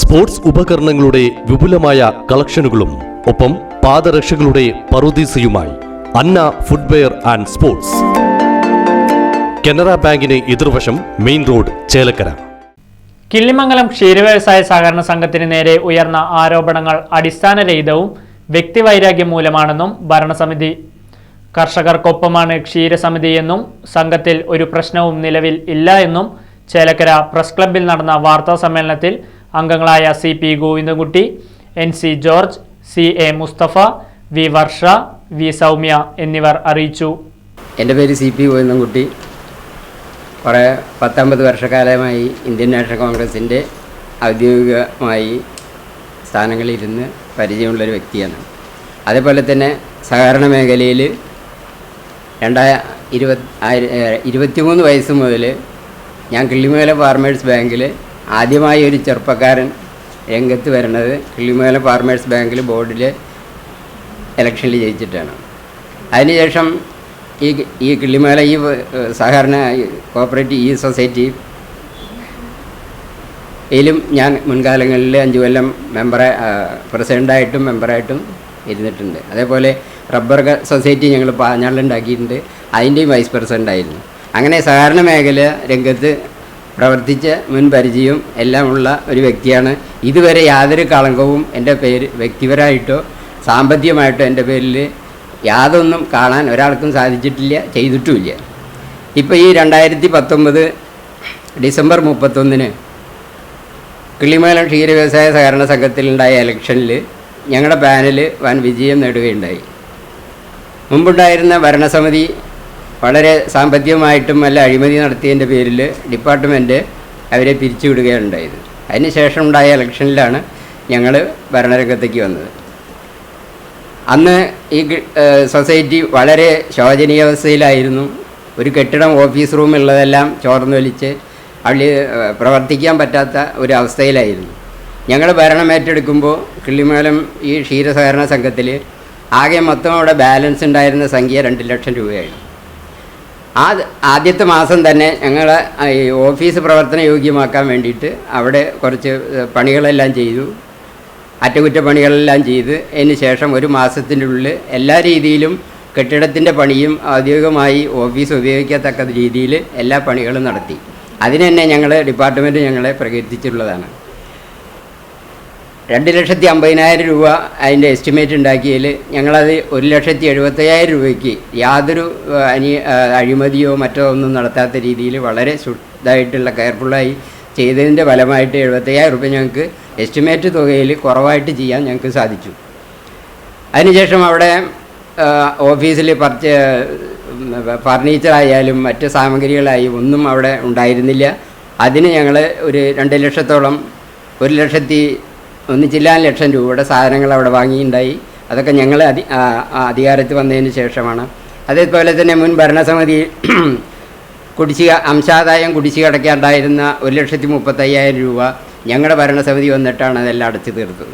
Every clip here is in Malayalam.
സ്പോർട്സ് ഉപകരണങ്ങളുടെ വിപുലമായ കളക്ഷനുകളും ഒപ്പം പാദരക്ഷകളുടെ പറുദീസയുമായി Anna footwear and sports. Canara ബാങ്കിന് എതിർവശം മെയിൻ റോഡ് ചേലക്കര. കിള്ളിമംഗലം ക്ഷീരവ്യവസായ സഹകരണ സംഘത്തിന് നേരെ ഉയർന്ന ആരോപണങ്ങൾ അടിസ്ഥാനരഹിതവും വ്യക്തിവൈരാഗ്യം മൂലമാണെന്നും ഭരണസമിതി. കർഷകർക്കൊപ്പമാണ് ക്ഷീരസമിതിയെന്നും സംഘത്തിൽ ഒരു പ്രശ്നവും നിലവിൽ ഇല്ല എന്നും ചേലക്കര പ്രസ് ക്ലബ്ബിൽ നടന്ന വാർത്താ സമ്മേളനത്തിൽ അംഗങ്ങളായ C P Govindankutty N C George C A Mustafa V Varsha V Soumya എന്നിവർ അറിയിച്ചു. എന്റെ പേര് സി പി ഗോവിന്ദൻകുട്ടി. കുറേ പത്തൊമ്പത് വർഷക്കാലമായി ഇന്ത്യൻ നാഷണൽ കോൺഗ്രസിന്റെ ഔദ്യോഗികമായി സ്ഥാനങ്ങളിലിരുന്ന് പരിചയമുള്ളൊരു വ്യക്തിയാണ്. അതേപോലെ തന്നെ സഹകരണ മേഖലയിൽ രണ്ടായ ഇരുപത് ആയിര- ഇരുപത്തിമൂന്ന് വയസ്സ് മുതൽ ഞാൻ കിള്ളിമേല ഫാർമേഴ്സ് ബാങ്കിൽ ആദ്യമായി ഒരു ചെറുപ്പക്കാരൻ രംഗത്ത് വരുന്നത് കിള്ളിമേല ഫാർമേഴ്സ് ബാങ്കിൽ ബോർഡിൽ ഇലക്ഷനിൽ ജയിച്ചിട്ടാണ്. അതിനുശേഷം ഈ ഈ കിള്ളിമേല ഈ സഹകരണ കോപ്പറേറ്റീവ് ഈ സൊസൈറ്റി ഇതിലും ഞാൻ മുൻകാലങ്ങളിൽ അഞ്ച് കൊല്ലം മെമ്പറെ പ്രസിഡന്റായിട്ടും മെമ്പറായിട്ടും ഇരുന്നിട്ടുണ്ട്. അതേപോലെ റബ്ബർ സൊസൈറ്റി ഞങ്ങൾ പാഞ്ഞാളിലുണ്ടാക്കിയിട്ടുണ്ട്. അതിന്റെയും വൈസ് പ്രസിഡന്റായിരുന്നു അങ്ങനെ സഹകരണ മേഖല രംഗത്ത് പ്രവർത്തിച്ച മുൻ പരിചയവും എല്ലാമുള്ള ഒരു വ്യക്തിയാണ്. ഇതുവരെ യാതൊരു കളങ്കവും എന്റെ പേര് വ്യക്തിപരമായിട്ടോ സാമ്പത്തികമായിട്ടോ എന്റെ പേരിൽ യാതൊന്നും കാണാൻ ഒരാൾക്കും സാധിച്ചിട്ടില്ല ചെയ്തിട്ടുമില്ല. ഇപ്പോൾ ഈ രണ്ടായിരത്തി പത്തൊമ്പത് ഡിസംബർ മുപ്പത്തൊന്നിന് കിളിമേലം ക്ഷീര വ്യവസായ സഹകരണ സംഘത്തിലുണ്ടായ ഇലക്ഷനിൽ ഞങ്ങളുടെ പാനൽ വൻ വിജയം നേടുകയുണ്ടായി. മുമ്പുണ്ടായിരുന്ന ഭരണസമിതി വളരെ സാമ്പത്തികമായിട്ടും നല്ല അഴിമതി നടത്തിയതിന്റെ പേരിൽ ഡിപ്പാർട്ട്മെന്റ് അവരെ പിരിച്ചുവിടുകയുണ്ടായത്. അതിനുശേഷം ഉണ്ടായ ഇലക്ഷനിലാണ് ഞങ്ങൾ ഭരണരംഗത്തേക്ക് വന്നത്. അന്ന് ഈ സൊസൈറ്റി വളരെ ശോചനീയാവസ്ഥയിലായിരുന്നു. ഒരു കെട്ടിടം ഓഫീസ് റൂമുള്ളതെല്ലാം ചോർന്നു വലിച്ച് അള്ളി പ്രവർത്തിക്കാൻ പറ്റാത്ത ഒരു അവസ്ഥയിലായിരുന്നു ഞങ്ങൾ ഭരണം ഏറ്റെടുക്കുമ്പോൾ കിള്ളിമേലം ഈ ക്ഷീരസഹകരണ സംഘത്തിൽ ആകെ മൊത്തം അവിടെ ബാലൻസ് ഉണ്ടായിരുന്ന സംഖ്യ രണ്ട് ലക്ഷം രൂപയായിരുന്നു. ആ ആദ്യത്തെ മാസം തന്നെ ഞങ്ങൾ ഈ ഓഫീസ് പ്രവർത്തന യോഗ്യമാക്കാൻ വേണ്ടിയിട്ട് അവിടെ കുറച്ച് പണികളെല്ലാം ചെയ്തു. അറ്റകുറ്റപ്പണികളെല്ലാം ചെയ്ത്. അതിന് ശേഷം ഒരു മാസത്തിന്റെ ഉള്ളിൽ എല്ലാ രീതിയിലും കെട്ടിടത്തിന്റെ പണിയും ഔദ്യോഗികമായി ഓഫീസ് ഉപയോഗിക്കത്തക്ക രീതിയിൽ എല്ലാ പണികളും നടത്തി. അതിനെന്നെ ഞങ്ങൾ ഡിപ്പാർട്ട്മെന്റ് ഞങ്ങളെ പ്രകീർത്തിച്ചിട്ടുള്ളതാണ്. രണ്ട് ലക്ഷത്തി അമ്പതിനായിരം രൂപ അതിന്റെ എസ്റ്റിമേറ്റ് ഉണ്ടാക്കിയതിൽ ഞങ്ങളത് ഒരു ലക്ഷത്തി എഴുപത്തയ്യായിരം രൂപയ്ക്ക് യാതൊരു അനി അഴിമതിയോ മറ്റോ ഒന്നും നടത്താത്ത രീതിയിൽ വളരെ ശുദ്ധമായിട്ടുള്ള കെയർഫുള്ളായി ചെയ്തതിന്റെ ഫലമായിട്ട് എഴുപത്തയ്യായിരം രൂപ ഞങ്ങൾക്ക് എസ്റ്റിമേറ്റ് തുകയിൽ കുറവായിട്ട് ചെയ്യാൻ ഞങ്ങൾക്ക് സാധിച്ചു. അതിനുശേഷം അവിടെ ഓഫീസിൽ പർച്ച ഫർണിച്ചറായാലും മറ്റ് സാമഗ്രികളായും ഒന്നും അവിടെ ഉണ്ടായിരുന്നില്ല. അതിന് ഞങ്ങൾ ഒരു രണ്ട് ലക്ഷത്തോളം ഒരു ലക്ഷത്തി ഒന്ന് ചില്ലാൻ ലക്ഷം രൂപയുടെ സാധനങ്ങൾ അവിടെ വാങ്ങിയിട്ടുണ്ടായി. അതൊക്കെ ഞങ്ങൾ അധി അധികാരത്തിൽ വന്നതിന് ശേഷമാണ്. അതേപോലെ തന്നെ മുൻ ഭരണസമിതി കുടിശ്ശിക അംശാദായം കുടിശ്ശിക അടയ്ക്കാണ്ടായിരുന്ന ഒരു ലക്ഷത്തി മുപ്പത്തയ്യായിരം രൂപ ഞങ്ങളുടെ ഭരണസമിതി വന്നിട്ടാണ് അതെല്ലാം അടച്ചു തീർത്തത്.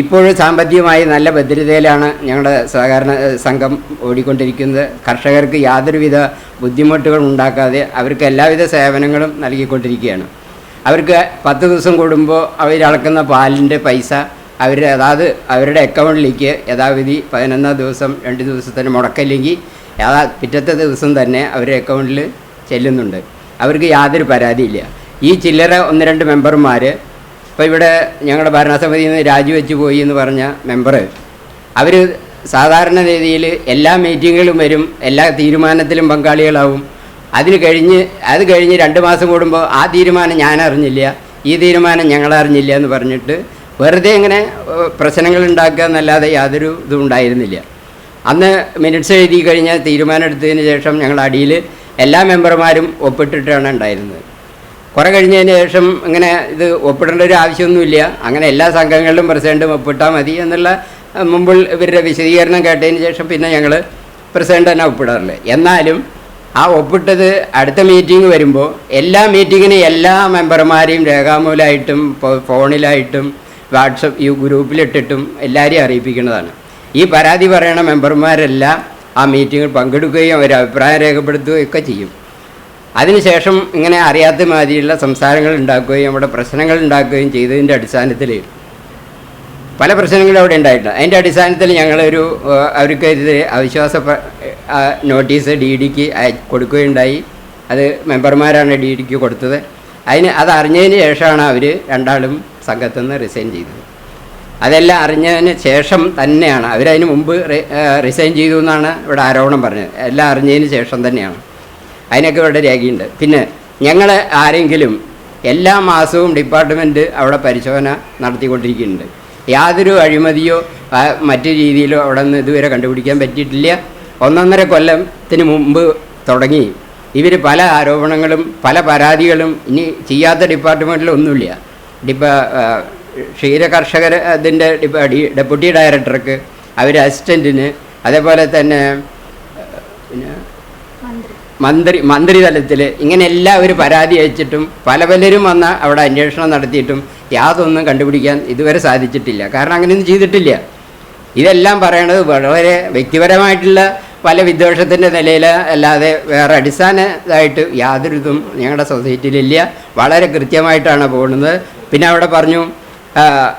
ഇപ്പോഴും സാമ്പത്തികമായി നല്ല ഭദ്രതയിലാണ് ഞങ്ങളുടെ സഹകരണ സംഘം ഓടിക്കൊണ്ടിരിക്കുന്നത്. കർഷകർക്ക് യാതൊരുവിധ ബുദ്ധിമുട്ടുകളും ഉണ്ടാക്കാതെ അവർക്ക് എല്ലാവിധ സേവനങ്ങളും നൽകിക്കൊണ്ടിരിക്കുകയാണ്. അവർക്ക് പത്ത് ദിവസം കൂടുമ്പോൾ അവർ അളക്കുന്ന പാലിന്റെ പൈസ അവർ അതാത് അവരുടെ അക്കൗണ്ടിലേക്ക് യഥാവിധി പതിനൊന്നാം ദിവസം രണ്ട് ദിവസത്തിന് മുടക്കില്ലെങ്കിൽ യഥാ പിറ്റത്തെ ദിവസം തന്നെ അവരുടെ അക്കൗണ്ടിൽ ചെല്ലുന്നുണ്ട്. അവർക്ക് യാതൊരു പരാതിയില്ല. ഈ ചില്ലറ ഒന്ന് രണ്ട് മെമ്പർമാർ ഇപ്പോൾ ഇവിടെ ഞങ്ങളുടെ ഭരണസമിതിയിൽ നിന്ന് രാജിവെച്ച് പോയി എന്ന് പറഞ്ഞ മെമ്പർ അവർ സാധാരണ രീതിയിൽ എല്ലാ മീറ്റിങ്ങുകളും വരും എല്ലാ തീരുമാനത്തിലും പങ്കാളികളാവും. അതിന് കഴിഞ്ഞ് അത് കഴിഞ്ഞ് രണ്ട് മാസം കൂടുമ്പോൾ ആ തീരുമാനം ഞാൻ അറിഞ്ഞില്ല ഈ തീരുമാനം ഞങ്ങൾ അറിഞ്ഞില്ല എന്ന് പറഞ്ഞിട്ട് വെറുതെ ഇങ്ങനെ പ്രശ്നങ്ങൾ ഉണ്ടാക്കുക എന്നല്ലാതെ യാതൊരു ഇതും ഉണ്ടായിരുന്നില്ല. അന്ന് മിനിറ്റ്സ് എഴുതി കഴിഞ്ഞാൽ തീരുമാനം എടുത്തതിന് ശേഷം ഞങ്ങൾ അടിയിൽ എല്ലാ മെമ്പർമാരും ഒപ്പിട്ടിട്ടാണ് ഉണ്ടായിരുന്നത്. കുറേ കഴിഞ്ഞതിന് ശേഷം ഇങ്ങനെ ഇത് ഒപ്പിടേണ്ട ഒരു ആവശ്യമൊന്നുമില്ല. അങ്ങനെ എല്ലാ സംഘങ്ങളിലും പ്രസിഡന്റും ഒപ്പിട്ടാൽ മതി എന്നുള്ള മുമ്പിൽ മുമ്പ് ഇവരുടെ വിശദീകരണം കേട്ടതിന് ശേഷം പിന്നെ ഞങ്ങൾ പ്രസിഡന്റ് തന്നെ ഒപ്പിടാറില്ല. എന്നാലും ആ ഒപ്പിട്ടത് അടുത്ത മീറ്റിംഗ് വരുമ്പോൾ എല്ലാ മീറ്റിങ്ങിനും എല്ലാ മെമ്പർമാരെയും രേഖാമൂലമായിട്ടും ഫോണിലായിട്ടും വാട്സപ്പ് ഈ ഗ്രൂപ്പിലിട്ടിട്ടും എല്ലാവരെയും അറിയിപ്പിക്കുന്നതാണ്. ഈ പരാതി പറയണ മെമ്പർമാരെല്ലാം ആ മീറ്റിങ്ങിൽ പങ്കെടുക്കുകയും അവർ അഭിപ്രായം രേഖപ്പെടുത്തുകയും ഒക്കെ ചെയ്യും. അതിനുശേഷം ഇങ്ങനെ അറിയാത്ത മാതിരിയുള്ള സംസാരങ്ങൾ ഉണ്ടാക്കുകയും അവിടെ പ്രശ്നങ്ങൾ ഉണ്ടാക്കുകയും ചെയ്തതിന്റെ അടിസ്ഥാനത്തിൽ പല പ്രശ്നങ്ങളും അവിടെ ഉണ്ടായിട്ടുണ്ട് അതിന്റെ അടിസ്ഥാനത്തിൽ ഞങ്ങളൊരു അവർക്കെതിരെ അവിശ്വാസ നോട്ടീസ് ഡി ഡിക്ക് കൊടുക്കുകയുണ്ടായി. അത് മെമ്പർമാരാണ് ഡി ഡിക്ക് കൊടുത്തത്. അതിന് അത് അറിഞ്ഞതിന് ശേഷമാണ് അവർ രണ്ടാളും സംഘത്തു നിന്ന് റിസൈൻ ചെയ്തത്. അതെല്ലാം അറിഞ്ഞതിന് ശേഷം തന്നെയാണ്. അവരതിന് മുമ്പ് റിസൈൻ ചെയ്തു എന്നാണ് ഇവിടെ ആരോപണം പറഞ്ഞത്. എല്ലാം അറിഞ്ഞതിന് ശേഷം തന്നെയാണ്. അതിനൊക്കെ ഇവിടെ രേഖയുണ്ട്. പിന്നെ ഞങ്ങൾ ആരെങ്കിലും എല്ലാ മാസവും ഡിപ്പാർട്ട്മെന്റ് അവിടെ പരിശോധന നടത്തിക്കൊണ്ടിരിക്കുന്നുണ്ട്. യാതൊരു അഴിമതിയോ മറ്റു രീതിയിലോ അവിടെ നിന്ന് ഇതുവരെ കണ്ടുപിടിക്കാൻ പറ്റിയിട്ടില്ല. ഒന്നൊന്നര കൊല്ലത്തിന് മുമ്പ് തുടങ്ങി. ഇവർ പല ആരോപണങ്ങളും പല പരാതികളും ഇനി ചെയ്യാത്ത ഡിപ്പാർട്ട്മെന്റിലൊന്നുമില്ല ഡിപ്പ ആ, ക്ഷീര കർഷകർ അതിന്റെ ഡെപ്യൂട്ടി ഡയറക്ടർക്ക് അവർ അസിസ്റ്റന്റിന് അതേപോലെ തന്നെ മന്ത്രി മന്ത്രിതലത്തിൽ ഇങ്ങനെ എല്ലാവരും പരാതി അയച്ചിട്ടും പല പലരും വന്ന അവിടെ അന്വേഷണം നടത്തിയിട്ടും യാതൊന്നും കണ്ടുപിടിക്കാൻ ഇതുവരെ സാധിച്ചിട്ടില്ല. കാരണം അങ്ങനെയൊന്നും ചെയ്തിട്ടില്ല. ഇതെല്ലാം പറയണത് വളരെ വ്യക്തിപരമായിട്ടുള്ള പല വിദ്വേഷത്തിന്റെ നിലയിൽ അല്ലാതെ വേറെ അടിസ്ഥാനമായിട്ട് യാതൊരു ഇതും ഞങ്ങളുടെ സൊസൈറ്റിയിലില്ല വളരെ കൃത്യമായിട്ടാണ് പോകുന്നത്. പിന്നെ അവിടെ പറഞ്ഞു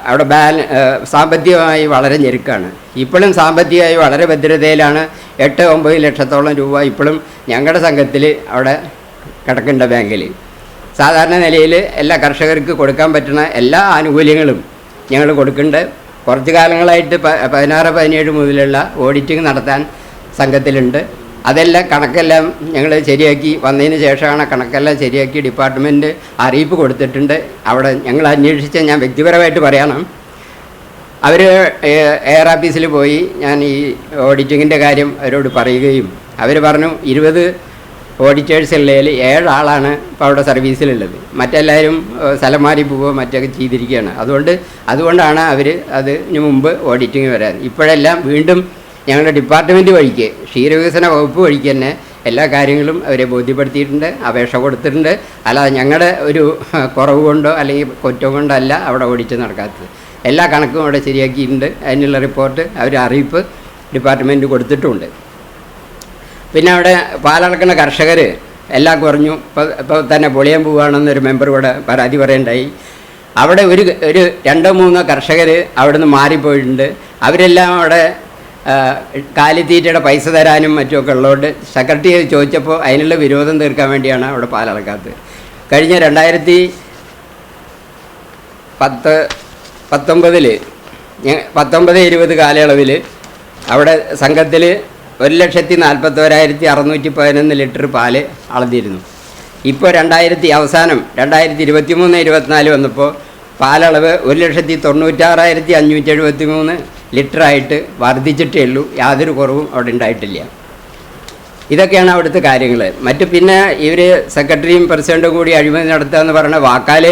അവിടെ ബാല സാമ്പത്തികമായി വളരെ ഞെരുക്കാണ്. ഇപ്പോഴും സാമ്പത്തികമായി വളരെ ഭദ്രതയിലാണ്. എട്ട് ഒമ്പത് ലക്ഷത്തോളം രൂപ ഇപ്പോഴും ഞങ്ങളുടെ സംഘത്തിൽ അവിടെ കിടക്കേണ്ട ബാങ്കിൽ സാധാരണ നിലയിൽ എല്ലാ കർഷകർക്ക് കൊടുക്കാൻ പറ്റുന്ന എല്ലാ ആനുകൂല്യങ്ങളും ഞങ്ങൾ കൊടുക്കുന്നുണ്ട്. കുറച്ച് കാലങ്ങളായിട്ട് പതിനാറ് പതിനേഴ് മുതലുള്ള ഓഡിറ്റിംഗ് നടത്താൻ സംഘത്തിലുണ്ട്. അതെല്ലാം കണക്കെല്ലാം ഞങ്ങൾ ശരിയാക്കി. വന്നതിന് ശേഷമാണ് കണക്കെല്ലാം ശരിയാക്കി ഡിപ്പാർട്ട്മെന്റ് അറിയിപ്പ് കൊടുത്തിട്ടുണ്ട്. അവിടെ ഞങ്ങൾ അന്വേഷിച്ച ഞാൻ വ്യക്തിപരമായിട്ട് പറയണം. അവർ എയർ ഓഫീസിൽ പോയി ഞാൻ ഈ ഓഡിറ്റിങ്ങിന്റെ കാര്യം അവരോട് പറയുകയും അവർ പറഞ്ഞു ഇരുപത് ഓഡിറ്റേഴ്സ് ഉള്ളതിൽ ഏഴാളാണ് ഇപ്പോൾ അവിടെ സർവീസിലുള്ളത്. മറ്റെല്ലാവരും സ്ഥലം മാറി പോവുകയോ മറ്റൊക്കെ ചെയ്തിരിക്കുകയാണ്. അതുകൊണ്ട് അതുകൊണ്ടാണ് അവർ അതിന് മുമ്പ് ഓഡിറ്റിങ് വരാൻ ഇപ്പോഴെല്ലാം വീണ്ടും ഞങ്ങളുടെ ഡിപ്പാർട്ട്മെന്റ് വഴിക്ക് ക്ഷീരവികസന വകുപ്പ് വഴിക്ക് തന്നെ എല്ലാ കാര്യങ്ങളും അവരെ ബോധ്യപ്പെടുത്തിയിട്ടുണ്ട് അപേക്ഷ കൊടുത്തിട്ടുണ്ട്. അല്ലാതെ ഞങ്ങളുടെ ഒരു കുറവ് കൊണ്ടോ അല്ലെങ്കിൽ കുറ്റം കൊണ്ടോ അല്ല അവിടെ ഓഡിറ്റ് നടക്കാത്തത്. എല്ലാ കണക്കും അവിടെ ശരിയാക്കിയിട്ടുണ്ട്. അതിനുള്ള റിപ്പോർട്ട് അവർ അറിയിപ്പ് ഡിപ്പാർട്ട്മെന്റ് കൊടുത്തിട്ടുമുണ്ട് പിന്നെ അവിടെ പാലളക്കുന്ന കർഷകർ എല്ലാം കുറഞ്ഞു. ഇപ്പോൾ ഇപ്പോൾ തന്നെ പൊളിയാൻ പോവുകയാണെന്നൊരു മെമ്പർ കൂടെ പരാതി പറയണ്ടായി. അവിടെ ഒരു ഒരു രണ്ടോ മൂന്നോ കർഷകർ അവിടെ നിന്ന് മാറിപ്പോയിട്ടുണ്ട്. അവരെല്ലാം അവിടെ കാലിത്തീറ്റയുടെ പൈസ തരാനും മറ്റുമൊക്കെ ഉള്ളതുകൊണ്ട് സെക്രട്ടറി ചോദിച്ചപ്പോൾ അതിനുള്ള വിരോധം തീർക്കാൻ വേണ്ടിയാണ് അവിടെ പാലളക്കാത്തത് കഴിഞ്ഞ രണ്ടായിരത്തി പത്ത് പത്തൊമ്പതിൽ പത്തൊമ്പത് ഇരുപത് കാലയളവിൽ അവിടെ സംഘത്തിൽ ഒരു ലക്ഷത്തി നാൽപ്പത്തോരായിരത്തി അറുന്നൂറ്റി പതിനൊന്ന് ലിറ്റർ പാൽ അളന്നിരുന്നു. ഇപ്പോൾ രണ്ടായിരത്തി അവസാനം രണ്ടായിരത്തി ഇരുപത്തി മൂന്ന് ഇരുപത്തിനാല് വന്നപ്പോൾ പാലളവ് ഒരു ലക്ഷത്തി തൊണ്ണൂറ്റാറായിരത്തി അഞ്ഞൂറ്റി എഴുപത്തി മൂന്ന് ലിറ്ററായിട്ട് വർദ്ധിച്ചിട്ടേ ഉള്ളൂ. യാതൊരു കുറവും അവിടെ ഉണ്ടായിട്ടില്ല. ഇതൊക്കെയാണ് അവിടുത്തെ കാര്യങ്ങൾ മറ്റു പിന്നെ ഇവർ സെക്രട്ടറിയും പ്രസിഡന്റും കൂടി അഴിമതി നടത്തുക എന്ന് പറയുന്ന വാക്കാൽ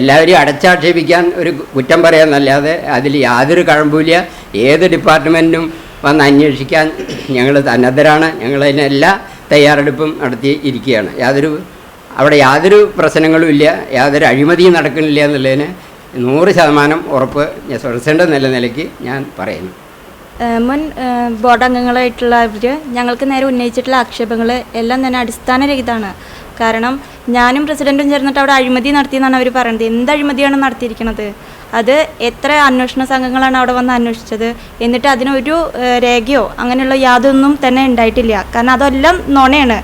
എല്ലാവരെയും അടച്ചാക്ഷേപിക്കാൻ ഒരു കുറ്റം പറയാമെന്നല്ലാതെ അതിൽ യാതൊരു കഴമ്പൂല്ല ഏത് ഡിപ്പാർട്ട്മെന്റും വന്ന് അന്വേഷിക്കാൻ ഞങ്ങൾ സന്നദ്ധരാണ്. ഞങ്ങളതിന് എല്ലാ തയ്യാറെടുപ്പും നടത്തി ഇരിക്കുകയാണ്. യാതൊരു അവിടെ യാതൊരു പ്രശ്നങ്ങളും ഇല്ല. യാതൊരു അഴിമതിയും നടക്കുന്നില്ല എന്നുള്ളതിന് നൂറ് ശതമാനം ഉറപ്പ് ഞാൻ പ്രസിഡന്റ് നില നിലയ്ക്ക് ഞാൻ പറയുന്നു. മുൻ ബോർഡ് അംഗങ്ങളായിട്ടുള്ള അവർ ഞങ്ങൾക്ക് നേരെ ഉന്നയിച്ചിട്ടുള്ള ആക്ഷേപങ്ങൾ എല്ലാം തന്നെ അടിസ്ഥാനരഹിതമാണ്. കാരണം ഞാനും പ്രസിഡന്റും ചേർന്നിട്ട് അവിടെ അഴിമതി നടത്തിയെന്നാണ് അവർ പറയുന്നത്. എന്ത് അഴിമതിയാണ് നടത്തിയിരിക്കുന്നത് അത് എത്ര അന്വേഷണ സംഘങ്ങളാണ് അവിടെ വന്ന് അന്വേഷിച്ചത്? എന്നിട്ട് അതിനൊരു രേഖയോ അങ്ങനെയുള്ള യാതൊന്നും തന്നെ ഉണ്ടായിട്ടില്ല. കാരണം അതെല്ലാം നുണയാണ്.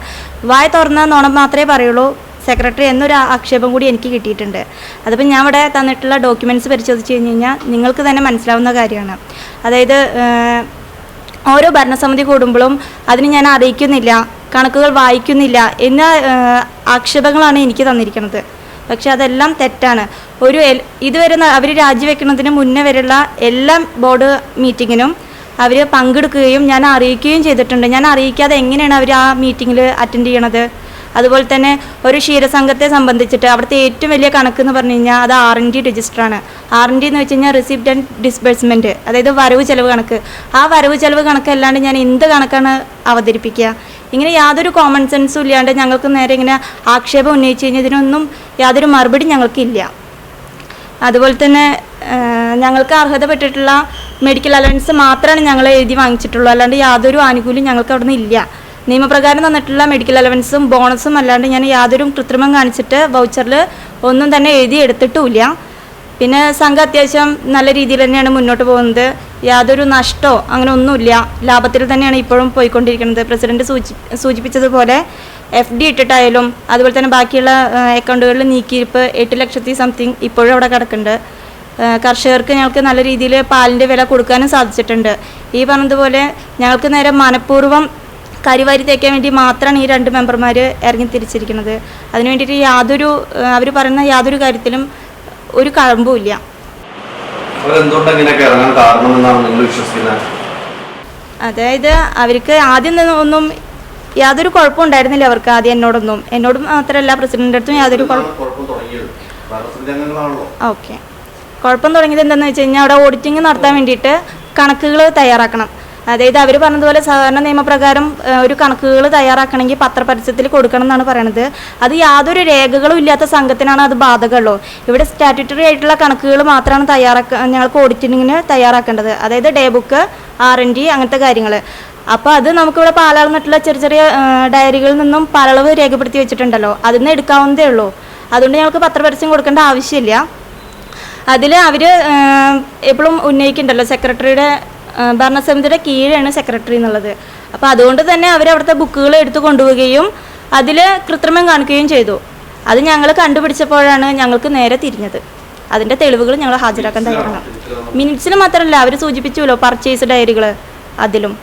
വായ തുറന്ന നുണ മാത്രമേ പറയുള്ളൂ. സെക്രട്ടറി എന്നൊരു ആക്ഷേപം കൂടി എനിക്ക് കിട്ടിയിട്ടുണ്ട്. അതിപ്പോൾ ഞാൻ ഇവിടെ തന്നിട്ടുള്ള ഡോക്യുമെന്റ്സ് പരിശോധിച്ച് കഴിഞ്ഞ് കഴിഞ്ഞാൽ നിങ്ങൾക്ക് തന്നെ മനസ്സിലാവുന്ന കാര്യമാണ്. അതായത് ഓരോ ഭരണസമിതി കൂടുമ്പോഴും അതിന് ഞാൻ അറിയിക്കുന്നില്ല. കണക്കുകൾ വായിക്കുന്നില്ല എന്ന ആക്ഷേപങ്ങളാണ് എനിക്ക് തന്നിരിക്കുന്നത്. പക്ഷെ അതെല്ലാം തെറ്റാണ്. ഒരു ഇതുവരെ അവർ രാജിവെക്കുന്നതിന് മുന്നേ വരെയുള്ള എല്ലാ ബോർഡ് മീറ്റിങ്ങിനും അവർ പങ്കെടുക്കുകയും ഞാൻ അറിയിക്കുകയും ചെയ്തിട്ടുണ്ട്. ഞാൻ അറിയിക്കാതെ എങ്ങനെയാണ് അവർ ആ മീറ്റിങ്ങിൽ അറ്റൻഡ് ചെയ്യണത്? അതുപോലെ തന്നെ ഒരു ക്ഷീരസംഘത്തെ സംബന്ധിച്ചിട്ട് അവിടുത്തെ ഏറ്റവും വലിയ കണക്ക് എന്ന് പറഞ്ഞു കഴിഞ്ഞാൽ അത് ആർ എൻ ഡി രജിസ്റ്ററാണ് ആർ എൻ ഡി എന്ന് വെച്ച് കഴിഞ്ഞാൽ റിസിപ്റ്റ് ആൻഡ് ഡിസ്ബേഴ്സ്മെന്റ് അതായത് വരവ് ചെലവ് കണക്ക്. ആ വരവ് ചെലവ് കണക്കല്ലാണ്ട് ഞാൻ എന്ത് കണക്കാണ് അവതരിപ്പിക്കുക? ഇങ്ങനെ യാതൊരു കോമൺ സെൻസും ഇല്ലാണ്ട് ഞങ്ങൾക്ക് നേരെ ഇങ്ങനെ ആക്ഷേപം ഉന്നയിച്ചു കഴിഞ്ഞാൽ ഇതിനൊന്നും യാതൊരു മറുപടി ഞങ്ങൾക്കില്ല. അതുപോലെ തന്നെ ഞങ്ങൾക്ക് അർഹതപ്പെട്ടിട്ടുള്ള മെഡിക്കൽ അലവൻസ് മാത്രമാണ് ഞങ്ങൾ എഴുതി വാങ്ങിച്ചിട്ടുള്ളൂ. അല്ലാണ്ട് യാതൊരു ആനുകൂല്യം ഞങ്ങൾക്ക് അവിടെ നിന്ന് ഇല്ല. നിയമപ്രകാരം തന്നിട്ടുള്ള മെഡിക്കൽ അലവൻസും ബോണസും അല്ലാണ്ട് ഞാൻ യാതൊരു കൃത്രിമം കാണിച്ചിട്ട് വൗച്ചറിൽ ഒന്നും തന്നെ എഴുതി എടുത്തിട്ടുമില്ല. പിന്നെ സംഘം അത്യാവശ്യം നല്ല രീതിയിൽ തന്നെയാണ് മുന്നോട്ട് പോകുന്നത്. യാതൊരു നഷ്ടമോ അങ്ങനെ ഒന്നുമില്ല. ലാഭത്തിൽ തന്നെയാണ് ഇപ്പോഴും പോയിക്കൊണ്ടിരിക്കുന്നത്. പ്രസിഡന്റ് സൂചി സൂചിപ്പിച്ചതുപോലെ എഫ് ഡി ഇട്ടിട്ടായാലും അതുപോലെ തന്നെ ബാക്കിയുള്ള അക്കൗണ്ടുകളിൽ നീക്കിയിരിപ്പ് എട്ട് ലക്ഷത്തി സംതിങ് ഇപ്പോഴും അവിടെ കിടക്കുന്നുണ്ട്. കർഷകർക്ക് ഞങ്ങൾക്ക് നല്ല രീതിയിൽ പാലിന്റെ വില കൊടുക്കാനും സാധിച്ചിട്ടുണ്ട്. ഈ പറഞ്ഞതുപോലെ ഞങ്ങൾക്ക് നേരെ മനഃപൂർവം കരിവാരി തേക്കാൻ വേണ്ടി മാത്രമാണ് ഈ രണ്ട് മെമ്പർമാർ ഇറങ്ങി തിരിച്ചിരിക്കുന്നത്. അതിന് വേണ്ടിയിട്ട് യാതൊരു അവർ പറയുന്ന യാതൊരു കാര്യത്തിലും ഒരു കഴമ്പുമില്ല അതായത് അവർക്ക് ആദ്യം ഒന്നും യാതൊരു കുഴപ്പം ഉണ്ടായിരുന്നില്ല അവർക്ക് ആദ്യം എന്നോടൊന്നും. എന്നോട് മാത്രമല്ല പ്രസിഡന്റിന്റെ അടുത്തും യാതൊരു ഓക്കെ. കുഴപ്പം തുടങ്ങിയത് എന്താണെന്ന് വെച്ച് കഴിഞ്ഞാൽ അവിടെ ഓഡിറ്റിംഗ് നടത്താൻ വേണ്ടിയിട്ട് കണക്കുകൾ തയ്യാറാക്കണം. അതായത് അവർ പറഞ്ഞതുപോലെ സഹകരണ നിയമപ്രകാരം ഒരു കണക്കുകൾ തയ്യാറാക്കണമെങ്കിൽ പത്രപരസ്യത്തിൽ കൊടുക്കണം എന്നാണ് പറയണത്. അത് യാതൊരു രേഖകളും ഇല്ലാത്ത സംഘത്തിനാണ് അത് ബാധകമുള്ളൂ. ഇവിടെ സ്റ്റാറ്റ്യൂട്ടറി ആയിട്ടുള്ള കണക്കുകൾ മാത്രമാണ് തയ്യാറാക്ക ഞങ്ങൾക്ക് ഓഡിറ്റിങ്ങിന് തയ്യാറാക്കേണ്ടത്. അതായത് day book R N D അങ്ങനത്തെ കാര്യങ്ങൾ അപ്പോൾ അത് നമുക്കിവിടെ പാലളന്നിട്ടുള്ള ചെറിയ ചെറിയ ഡയറികളിൽ നിന്നും പലളവ് രേഖപ്പെടുത്തി വെച്ചിട്ടുണ്ടല്ലോ. അതിൽ നിന്ന് എടുക്കാവുന്നതേ ഉള്ളൂ. അതുകൊണ്ട് ഞങ്ങൾക്ക് പത്രപരസ്യം കൊടുക്കേണ്ട ആവശ്യമില്ല. അതിൽ അവർ എപ്പോഴും ഉന്നയിക്കുന്നുണ്ടല്ലോ. സെക്രട്ടറിയുടെ ഭരണസമിതിയുടെ കീഴാണ് സെക്രട്ടറി എന്നുള്ളത്. അപ്പോൾ അതുകൊണ്ട് തന്നെ അവർ അവിടുത്തെ ബുക്കുകൾ എടുത്തു കൊണ്ടുപോവുകയും അതിൽ കൃത്രിമം കാണിക്കുകയും ചെയ്തു. അത് ഞങ്ങൾ കണ്ടുപിടിച്ചപ്പോഴാണ് ഞങ്ങൾക്ക് നേരെ തിരിഞ്ഞത്. അതിന്റെ തെളിവുകൾ ഞങ്ങൾ ഹാജരാക്കാൻ തയ്യാറാണ്. മിനിറ്റ്സിന് മാത്രമല്ല അവർ സൂചിപ്പിച്ചുല്ലോ പർച്ചേസ് ഡയറികൾ അതിലും.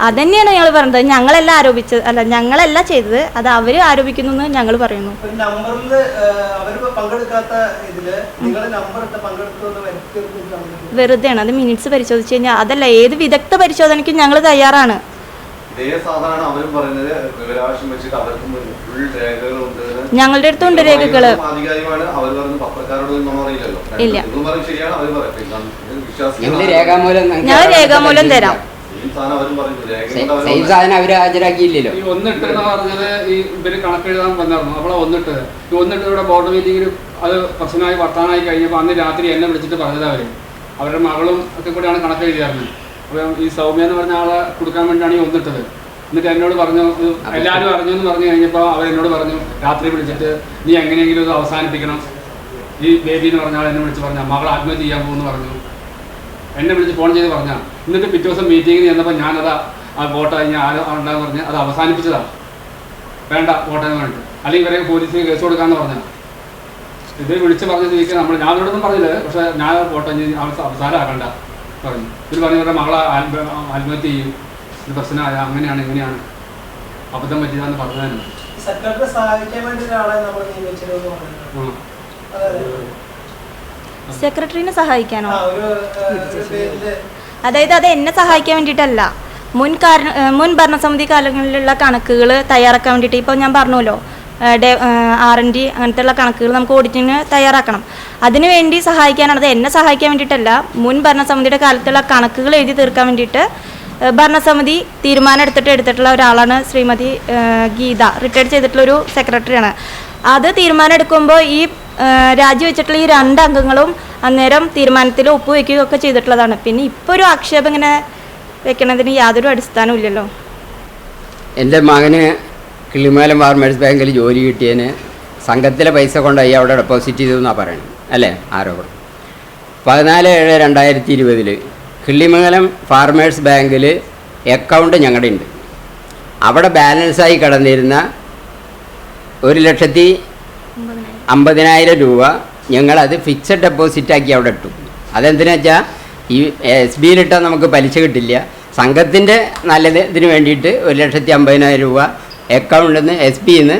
അതന്നെയാണ് ഞങ്ങൾ പറഞ്ഞത്. ഞങ്ങളല്ല ആരോപിച്ചത്. അല്ല ഞങ്ങളല്ല ചെയ്തത്. അത് അവർ ആരോപിക്കുന്നു എന്ന് ഞങ്ങൾ പറയുന്നു വെറുതെയാണ്. അത് മിനിറ്റ്സ് പരിശോധിച്ച് കഴിഞ്ഞാൽ അതല്ല ഏത് വിദഗ്ധ പരിശോധനയ്ക്കും ഞങ്ങൾ തയ്യാറാണ്. ഇതേ സാധാരണ അവരും പറയുന്നത് വിവരാവശ്യം വെച്ചിട്ട് അവർക്കും ഫുൾ രേഖകളുണ്ട്. ഞങ്ങളുടെ അടുത്തുണ്ട് രേഖകൾ. ഇല്ല. ഞങ്ങൾ രേഖാമൂലം തരാം. സെയിം സാധനം അവർ ഹാജരാക്കിയില്ലല്ലോ. ഈ ഒന്നിട്ട് എന്ന് പറഞ്ഞത് ഈ ഇവർ കണക്കെഴുതാൻ വന്നായിരുന്നു. അവളെ ഒന്നിട്ട്. ഈ ഒന്നിട്ട് ഇവിടെ ബോർഡ് മീറ്റിംഗിൽ അത് പ്രശ്നമായി വർത്താനായി കഴിഞ്ഞപ്പോൾ അന്ന് രാത്രി എന്നെ വിളിച്ചിട്ട് പറഞ്ഞത് അവർ. അവരുടെ മകളും ഒക്കെ കൂടിയാണ് കണക്ക് എഴുതിയായിരുന്നത് അപ്പം ഈ സൗമ്യ എന്ന് പറഞ്ഞ ആളെ കൊടുക്കാൻ വേണ്ടിയാണ് ഈ ഒന്നിട്ടത്. എന്നിട്ട് എന്നോട് പറഞ്ഞു എല്ലാവരും അറിഞ്ഞു എന്ന് പറഞ്ഞു കഴിഞ്ഞപ്പോൾ അവരെന്നോട് പറഞ്ഞു രാത്രി വിളിച്ചിട്ട് നീ എങ്ങനെയെങ്കിലും ഇത് അവസാനിപ്പിക്കണം. ഈ ബേബി എന്ന് പറഞ്ഞ ആൾ എന്നെ വിളിച്ച് പറഞ്ഞു മകൾ ആത്മഹത്യ ചെയ്യാൻ പോകുമെന്ന് പറഞ്ഞു. എന്നെ വിളിച്ച് ഫോൺ ചെയ്ത് പറഞ്ഞാൽ എന്നിട്ട് പിറ്റേ ദിവസം മീറ്റിങ്ങിന് ചെന്നപ്പോൾ ഞാനത് ആ വോട്ട് ഞാൻ ആരോ ഉണ്ടാന്ന് പറഞ്ഞ് അത് അവസാനിപ്പിച്ചതാണ് വേണ്ട വോട്ടെന്ന് പറഞ്ഞിട്ട്. അല്ലെങ്കിൽ ഇവരെ പോലീസിന് കേസ് കൊടുക്കാന്ന് പറഞ്ഞാൽ ഇത് വിളിച്ച് പറഞ്ഞ ചോദിക്കാൻ നമ്മൾ ഞാൻ അവരോടൊന്നും പറഞ്ഞില്ല. പക്ഷെ ഞാൻ വോട്ട് അവസാനമാക്കണ്ട പറഞ്ഞു. ഇവർ പറഞ്ഞു ഇവരുടെ മകളെ ആത്മ- ആത്മഹത്യ ചെയ്യും. ഇത് പ്രശ്നമായ അങ്ങനെയാണ് ഇങ്ങനെയാണ്. അബദ്ധം പറ്റിയതാന്ന് പറഞ്ഞതായിരുന്നു സെക്രട്ടറി സഹായിക്കാൻ വേണ്ടി ഒരാളെ നമ്മൾ നിയമിച്ചിരുന്നു ഉം. സെക്രട്ടറിനെ സഹായിക്കാനോ? അതായത് അത് എന്നെ സഹായിക്കാൻ വേണ്ടിയിട്ടല്ല. മുൻ കാരണ മുൻ ഭരണസമിതി കാലങ്ങളിലുള്ള കണക്കുകൾ തയ്യാറാക്കാൻ വേണ്ടിയിട്ട് ഇപ്പോൾ ഞാൻ പറഞ്ഞല്ലോ. ഡേ ആർ എൻ ഡി അങ്ങനത്തെയുള്ള കണക്കുകൾ നമുക്ക് ഓഡിറ്റിന് തയ്യാറാക്കണം. അതിനുവേണ്ടി സഹായിക്കാനാണ്. അത് എന്നെ സഹായിക്കാൻ വേണ്ടിയിട്ടല്ല. മുൻ ഭരണസമിതിയുടെ കാലത്തുള്ള കണക്കുകൾ എഴുതി തീർക്കാൻ വേണ്ടിയിട്ട് ഭരണസമിതി തീരുമാനം എടുത്തിട്ട് എടുത്തിട്ടുള്ള ഒരാളാണ് ശ്രീമതി ഗീത. റിട്ടയർഡ് ചെയ്തിട്ടുള്ള ഒരു സെക്രട്ടറിയാണ് അത് തീരുമാനം എടുക്കുമ്പോൾ ഈ രാജിവെച്ചിട്ടുള്ള ഈ രണ്ട് അംഗങ്ങളും അന്നേരം തീരുമാനത്തിൽ ഒപ്പുവെക്കുകയൊക്കെ ചെയ്തിട്ടുള്ളതാണ്. പിന്നെ ഇപ്പോൾ ഒരു ആക്ഷേപം ഇങ്ങനെ വെക്കണതിന് യാതൊരു അടിസ്ഥാനവും ഇല്ലല്ലോ. എന്റെ മകന് കിളിമാലം ഫാർമേഴ്സ് ബാങ്കിൽ ജോലി കിട്ടിയതിന് സംഘത്തിലെ പൈസ കൊണ്ടായി അവിടെ ഡെപ്പോസിറ്റ് ചെയ്തു എന്നാണ് പറയുന്നത് അല്ലേ? ആരോപണം. പതിനാല് ഏഴ് രണ്ടായിരത്തി ഇരുപതിൽ കിള്ളിമംഗലം ഫാർമേഴ്സ് ബാങ്കിൽ അക്കൗണ്ട് ഞങ്ങളുടെ ഉണ്ട് അവിടെ ബാലൻസായി കിടന്നിരുന്ന ഒരു ലക്ഷത്തി അമ്പതിനായിരം രൂപ ഞങ്ങളത് ഫിക്സഡ് ഡെപ്പോസിറ്റ് ആക്കി അവിടെ ഇട്ടു. അതെന്തിനാ വെച്ചാൽ ഈ എസ് ബിയിലിട്ടാൽ നമുക്ക് പലിശ കിട്ടില്ല. സംഘത്തിന്റെ നല്ലതിന് വേണ്ടിയിട്ട് ഒരു ലക്ഷത്തി അമ്പതിനായിരം രൂപ അക്കൗണ്ടിൽ നിന്ന് എസ് ബിയിൽ നിന്ന്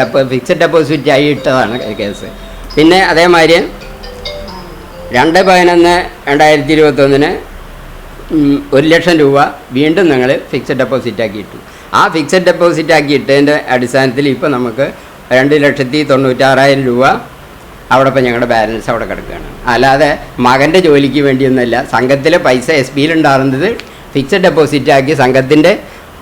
ഡെപ്പോ ഫിക്സഡ് ഡെപ്പോസിറ്റ് ആയി ഇട്ടതാണ് കേസ്. പിന്നെ അതേമാതിരി രണ്ട് പതിനൊന്ന് രണ്ടായിരത്തി ഇരുപത്തൊന്നിന് ഒരു ലക്ഷം രൂപ വീണ്ടും ഞങ്ങൾ ഫിക്സഡ് ഡെപ്പോസിറ്റ് ആക്കി ഇട്ടു. ആ ഫിക്സഡ് ഡെപ്പോസിറ്റ് ആക്കി ഇട്ടതിന്റെ അടിസ്ഥാനത്തിൽ ഇപ്പോൾ നമുക്ക് രണ്ട് ലക്ഷത്തി തൊണ്ണൂറ്റാറായിരം രൂപ അവിടെ ഇപ്പം ഞങ്ങളുടെ ബാലൻസ് അവിടെ കിടക്കുകയാണ്. അല്ലാതെ മകന്റെ ജോലിക്ക് വേണ്ടിയൊന്നുമല്ല. സംഘത്തിലെ പൈസ എസ് ബിയിൽ ഉണ്ടാകുന്നത് ഫിക്സഡ് ഡെപ്പോസിറ്റ് ആക്കി സംഘത്തിന്റെ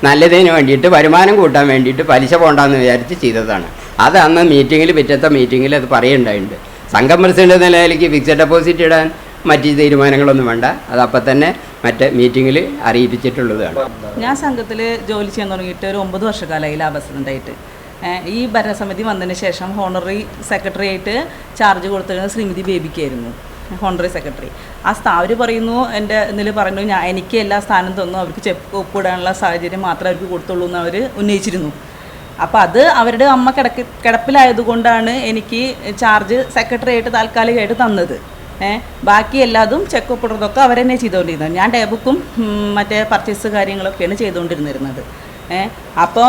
നല്ലതിന് വേണ്ടിയിട്ട് വരുമാനം കൂട്ടാൻ വേണ്ടിയിട്ട് പലിശ പോകണ്ടെന്ന് വിചാരിച്ച് ചെയ്തതാണ്. അത് അന്ന് മീറ്റിങ്ങിൽ പിറ്റത്തെ മീറ്റിങ്ങിൽ അത് പറയുണ്ടായിട്ടുണ്ട് സംഘം പ്രസിഡന്റ് നിലയിലേക്ക് ഫിക്സഡ് ഡെപ്പോസിറ്റ് ഇടാൻ മറ്റ് തീരുമാനങ്ങളൊന്നും വേണ്ട. അത് അപ്പം തന്നെ മറ്റേ മീറ്റിങ്ങിൽ അറിയിപ്പിച്ചിട്ടുള്ളതാണ്. ഞാൻ സംഘത്തിൽ ജോലി ചെയ്യാൻ തുടങ്ങിയിട്ട് ഒരു ഒമ്പത് വർഷക്കാലമായി ലാ പ്രസിഡന്റായിട്ട് ഈ ഭരണസമിതി വന്നതിന് ശേഷം ഹോണററി സെക്രട്ടറി ആയിട്ട് ചാർജ് കൊടുത്തിരുന്നത് ശ്രീമതി ബേബിക്കായിരുന്നു. Honorary secretary. ആ സ്ഥാ അവർ പറയുന്നു എന്റെ ഇതിൽ പറഞ്ഞു ഞാൻ എനിക്ക് എല്ലാ സ്ഥാനം തന്നു അവർക്ക് ചെപ്പ് ഒപ്പിടാനുള്ള സാഹചര്യം മാത്രമേ അവർക്ക് കൊടുത്തുള്ളൂ എന്ന് അവർ ഉന്നയിച്ചിരുന്നു. അപ്പോൾ അത് അവരുടെ അമ്മ കിടക്ക് കിടപ്പിലായതുകൊണ്ടാണ് എനിക്ക് ചാർജ് സെക്രട്ടറി ആയിട്ട് താൽക്കാലികമായിട്ട് തന്നത്. ഏഹ് ബാക്കി എല്ലാതും ചെക്ക് ഒപ്പിടുന്നതൊക്കെ അവരെന്നെ ചെയ്തുകൊണ്ടിരുന്നത് ഞാൻ ഡേബുക്കും മറ്റേ പർച്ചേസ് കാര്യങ്ങളൊക്കെയാണ് ചെയ്തുകൊണ്ടിരുന്നിരുന്നത് അപ്പോൾ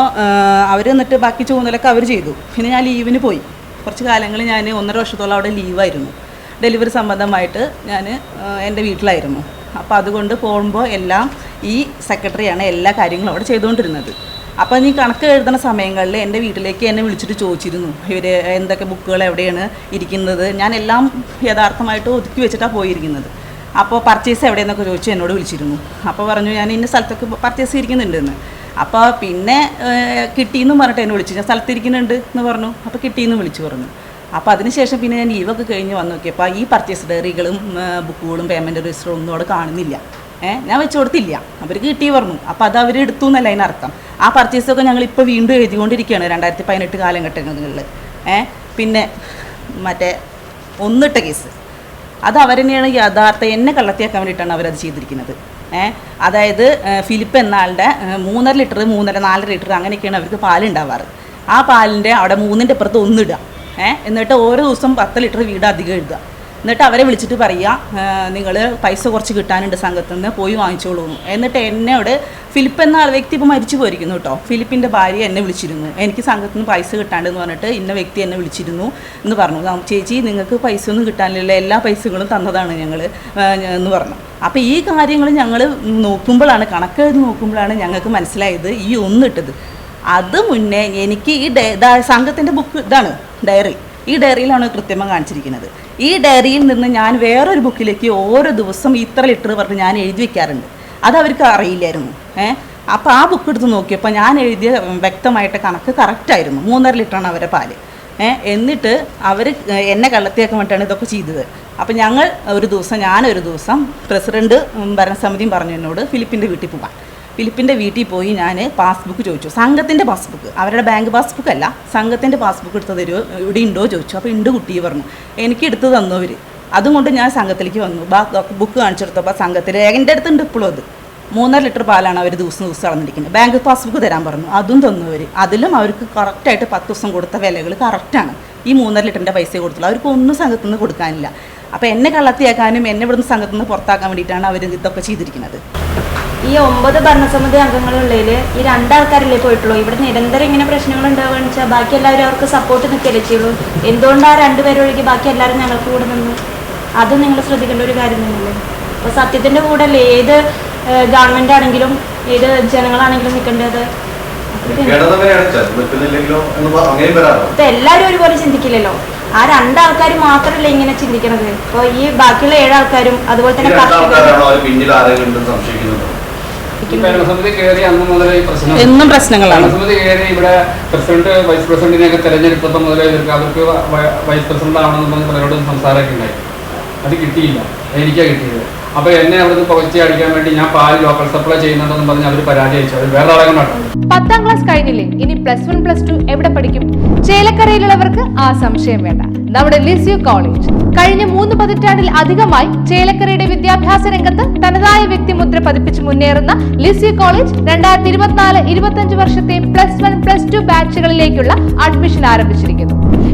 അവർ എന്നിട്ട് ബാക്കി ചുമതലൊക്കെ അവർ ചെയ്തു. പിന്നെ ഞാൻ ലീവിന് പോയി. കുറച്ച് കാലങ്ങൾ ഞാൻ ഒന്നര വർഷത്തോളം അവിടെ ലീവായിരുന്നു. ഡെലിവറി സംബന്ധമായിട്ട് ഞാൻ എന്റെ വീട്ടിലായിരുന്നു. അപ്പോൾ അതുകൊണ്ട് പോകുമ്പോൾ എല്ലാം ഈ സെക്രട്ടറിയാണ് എല്ലാ കാര്യങ്ങളും അവിടെ ചെയ്തുകൊണ്ടിരുന്നത്. അപ്പോൾ നീ കണക്ക് എഴുതുന്ന സമയങ്ങളിൽ എന്റെ വീട്ടിലേക്ക് എന്നെ വിളിച്ചിട്ട് ചോദിച്ചിരുന്നു. ഇവർ എന്തൊക്കെ ബുക്കുകൾ എവിടെയാണ് ഇരിക്കുന്നത്? ഞാൻ എല്ലാം യഥാർത്ഥമായിട്ട് ഒതുക്കി വെച്ചിട്ടാണ് പോയിരിക്കുന്നത്. അപ്പോൾ പർച്ചേസ് എവിടെയെന്നൊക്കെ ചോദിച്ചു എന്നോട് വിളിച്ചിരുന്നു. അപ്പോൾ പറഞ്ഞു ഞാൻ ഇന്ന സ്ഥലത്തൊക്കെ പർച്ചേസ് ഇരിക്കുന്നുണ്ടെന്ന് അപ്പോൾ പിന്നെ കിട്ടിയെന്നും പറഞ്ഞിട്ട് എന്നെ വിളിച്ചു. ഞാൻ സ്ഥലത്തിരിക്കുന്നുണ്ട് എന്ന് പറഞ്ഞു. അപ്പോൾ കിട്ടിയെന്ന് വിളിച്ചു പറഞ്ഞു. അപ്പോൾ അതിനുശേഷം പിന്നെ ഞാൻ ലീവൊക്കെ കഴിഞ്ഞ് വന്ന് നോക്കിയപ്പോൾ ഈ പർച്ചേസ് ഡയറികളും ബുക്കുകളും പേയ്മെന്റ് രജിസ്റ്ററും ഒന്നും അവിടെ കാണുന്നില്ല. ഏഹ് ഞാൻ വെച്ച് കൊടുത്തില്ല. അവർക്ക് കിട്ടി പറഞ്ഞു. അപ്പോൾ അത് അവർ എടുത്തു എന്നല്ല അതിനർത്ഥം. ആ പർച്ചേസൊക്കെ ഞങ്ങൾ ഇപ്പോൾ വീണ്ടും എഴുതിക്കൊണ്ടിരിക്കുകയാണ് രണ്ടായിരത്തി പതിനെട്ട് കാലഘട്ടങ്ങളിൽ. ഏഹ് പിന്നെ മറ്റേ ഒന്നിട്ട കേസ് അത് അവരെന്നെയാണ് യഥാർത്ഥ എന്നെ കള്ളത്തിയാക്കാൻ വേണ്ടിയിട്ടാണ് അവരത് ചെയ്തിരിക്കുന്നത്. അതായത് ഫിലിപ്പ് എന്ന ആളുടെ മൂന്നര ലിറ്റർ മൂന്നര നാലര ലിറ്റർ അങ്ങനെയൊക്കെയാണ് അവർക്ക് പാലുണ്ടാവാറ് ആ പാലിന്റെ അവിടെ മൂന്നിന്റെ അപ്പുറത്ത് ഒന്നിടുക. എന്നിട്ട് ഓരോ ദിവസം പത്ത് ലിറ്റർ വീട് അധികം എഴുതുക. എന്നിട്ട് അവരെ വിളിച്ചിട്ട് പറയുക നിങ്ങൾ പൈസ കുറച്ച് കിട്ടാനുണ്ട് സംഘത്തിൽ നിന്ന് പോയി വാങ്ങിച്ചോളൂ എന്ന്. എന്നിട്ട് എന്നോട് ഫിലിപ്പ് എന്ന ആൾ വ്യക്തി ഇപ്പോൾ മരിച്ചു പോയിരിക്കുന്നു കേട്ടോ ഫിലിപ്പിന്റെ ഭാര്യ എന്നെ വിളിച്ചിരുന്നു. എനിക്ക് സംഘത്തിൽ നിന്ന് പൈസ കിട്ടാണ്ടെന്ന് പറഞ്ഞിട്ട് ഇന്ന വ്യക്തി എന്നെ വിളിച്ചിരുന്നു എന്ന് പറഞ്ഞു. ചേച്ചി നിങ്ങൾക്ക് പൈസ ഒന്നും കിട്ടാനില്ല എല്ലാ പൈസകളും തന്നതാണ് ഞങ്ങൾ എന്ന് പറഞ്ഞു. അപ്പോൾ ഈ കാര്യങ്ങൾ ഞങ്ങൾ നോക്കുമ്പോഴാണ് കണക്കെഴുതി നോക്കുമ്പോഴാണ് ഞങ്ങൾക്ക് മനസ്സിലായത് ഈ ഒന്നിട്ടത് അത് മുന്നേ എനിക്ക് ഈ സംഘത്തിന്റെ ബുക്ക് ഇതാണ് ഡയറി. ഈ ഡയറിയിലാണ് കൃത്യമായി കാണിച്ചിരിക്കുന്നത്. ഈ ഡയറിയിൽ നിന്ന് ഞാൻ വേറൊരു ബുക്കിലേക്ക് ഓരോ ദിവസം ഇത്ര ലിറ്റർ പറഞ്ഞ് ഞാൻ എഴുതി വെക്കാറുണ്ട്. അത് അവർക്ക് അറിയില്ലായിരുന്നു. ഏഹ് അപ്പോൾ ആ ബുക്ക് എടുത്ത് നോക്കിയപ്പോൾ ഞാൻ എഴുതിയ വ്യക്തമായിട്ട് കണക്ക് കറക്റ്റായിരുന്നു മൂന്നര ലിറ്ററാണ് അവരെ പാൽ. ഏ? എന്നിട്ട് അവർ എന്നെ കള്ളത്തിയാക്കാൻ വേണ്ടിയിട്ടാണ് ഇതൊക്കെ ചെയ്തത്. അപ്പം ഞങ്ങൾ ഒരു ദിവസം ഞാനൊരു ദിവസം പ്രസിഡന്റ് ഉം, ഭരണസമിതിയും പറഞ്ഞു എന്നോട് ഫിലിപ്പിന്റെ വീട്ടിൽ പോകാം ഫിലിപ്പിന്റെ വീട്ടിൽ പോയി ഞാൻ പാസ്ബുക്ക് ചോദിച്ചു. സംഘത്തിന്റെ പാസ്ബുക്ക്. അവരുടെ ബാങ്ക് പാസ്ബുക്ക് അല്ല. സംഘത്തിന്റെ പാസ്ബുക്ക് എടുത്ത് തരുമോ ഇവിടെ ഉണ്ടോ ചോദിച്ചു. അപ്പോൾ ഉണ്ട് കുട്ടി പറഞ്ഞു. എനിക്ക് എടുത്ത് തന്നു അവർ അതുകൊണ്ട് ഞാൻ സംഘത്തിലേക്ക് വന്നു. ബുക്ക് കാണിച്ചെടുത്തപ്പോൾ സംഘത്തിൽ എന്റെ അടുത്തുണ്ട് ഇപ്പോഴും അത്. മൂന്നര ലിറ്റർ പാലാണ് അവർ ദിവസം ദിവസം അളന്നിരിക്കുന്നത്. ബാങ്ക് പാസ്ബുക്ക് തരാൻ പറഞ്ഞു. അതും തന്നു അവർ അതിലും അവർക്ക് കറക്റ്റായിട്ട് പത്ത് ദിവസം കൊടുത്ത വിലകൾ കറക്റ്റാണ് ഈ മൂന്നര ലിറ്ററിന്റെ പൈസ കൊടുത്തുള്ളൂ. അവർക്ക് ഒന്നും സംഘത്തു നിന്ന് കൊടുക്കാനില്ല. അപ്പോൾ എന്നെ കള്ളത്തിയാക്കാനും എന്നെ ഇവിടുന്ന് സംഘത്തു നിന്ന് പുറത്താക്കാൻ വേണ്ടിയിട്ടാണ് അവർ ഇതൊക്കെ ചെയ്തിരിക്കുന്നത്. ഈ ഒമ്പത് ഭരണസമിതി അംഗങ്ങളുള്ളതിൽ ഈ രണ്ടാൾക്കാരല്ലേ പോയിട്ടുള്ളൂ. ഇവിടെ നിരന്തരം ഇങ്ങനെ പ്രശ്നങ്ങൾ ഉണ്ടാവുകയെന്ന് വെച്ചാൽ ബാക്കി എല്ലാവരും അവർക്ക് സപ്പോർട്ട് നിൽക്കുകയല്ലേ ചെയ്യുള്ളൂ. എന്തുകൊണ്ടാണ് ആ രണ്ടുപേരും ഒഴികെ ബാക്കി എല്ലാവരും ഞങ്ങൾക്ക് കൂടെ നിന്ന്? അത് നിങ്ങൾ ശ്രദ്ധിക്കേണ്ട ഒരു കാര്യം തന്നെയല്ലേ? അപ്പോൾ സത്യത്തിന്റെ കൂടെ അല്ലേ ഏത് ഗവൺമെന്റ് ആണെങ്കിലും ഏത് ജനങ്ങളാണെങ്കിലും നിൽക്കേണ്ടത്? ഇപ്പം എല്ലാവരും ഒരുപോലെ ചിന്തിക്കില്ലല്ലോ. ആ രണ്ടാൾക്കാർ മാത്രമല്ല ഇങ്ങനെ ചിന്തിക്കണത്? അപ്പോൾ ഈ ബാക്കിയുള്ള ഏഴാൾക്കാരും അതുപോലെ തന്നെ എന്നും പ്രശ്നങ്ങളാണ്. ഇവിടെ പ്രസിഡന്റ് വൈസ് പ്രസിഡന്റിനെയൊക്കെ തെരഞ്ഞെടുത്തപ്പോൾ മുതലേ ഇവർക്ക് അവർക്ക് വൈസ് പ്രസിഡന്റ് ആവണമെന്ന് പറഞ്ഞ് പലരോടും സംസാരമൊക്കെ ഉണ്ടായി. അത് കിട്ടിയില്ല. എനിക്കാ കിട്ടിയത്. അപ്പൊ എന്നെ അവിടുന്ന് പുകച്ചി അടിക്കാൻ വേണ്ടി ഞാൻ പാൽ ലോക്കൽ സപ്ലൈ ചെയ്യുന്നുണ്ടെന്ന് പറഞ്ഞ് അവർ പരാതി അയച്ചു അത് വേറെ ആളെ പത്താം ക്ലാസ് കഴിഞ്ഞില്ലേ? ഇനി പ്ലസ് വൺ പ്ലസ് ടു എവിടെ പഠിക്കും? ചേലക്കരയിലുള്ളവർക്ക് ആ സംശയം വേണ്ട. നമ്മുടെ ലിസ്യു കോളേജ് കഴിഞ്ഞ മൂന്ന് പതിറ്റാണ്ടിൽ അധികമായി ചേലക്കരയുടെ വിദ്യാഭ്യാസ രംഗത്ത് തനതായ വ്യക്തിമുദ്ര പതിപ്പിച്ച് മുന്നേറുന്ന ലിസ്യു കോളേജ് രണ്ടായിരത്തി ഇരുപത്തിനാല് ഇരുപത്തഞ്ച് വർഷത്തെ പ്ലസ് വൺ പ്ലസ് ടു ബാച്ചുകളിലേക്കുള്ള അഡ്മിഷൻ ആരംഭിച്ചിരിക്കുന്നു.